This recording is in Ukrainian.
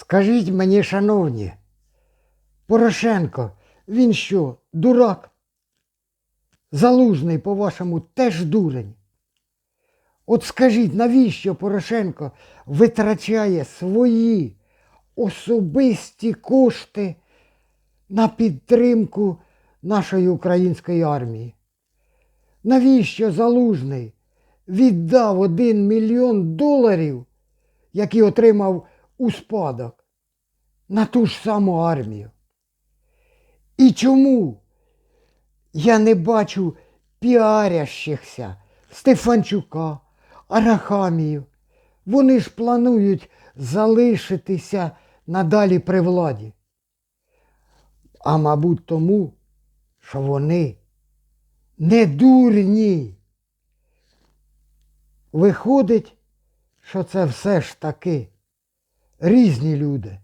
Скажіть мені, шановні, Порошенко, він що, дурак? Залужний, по-вашому, теж дурень. От скажіть, навіщо Порошенко витрачає свої особисті кошти на підтримку нашої української армії? Навіщо Залужний віддав один мільйон доларів, які отримав у спадок, на ту ж саму армію? І чому я не бачу піарящихся Стефанчука, Арахамію? Вони ж планують залишитися надалі при владі. А мабуть, тому, що вони не дурні. Виходить, що це все ж таки різні люди.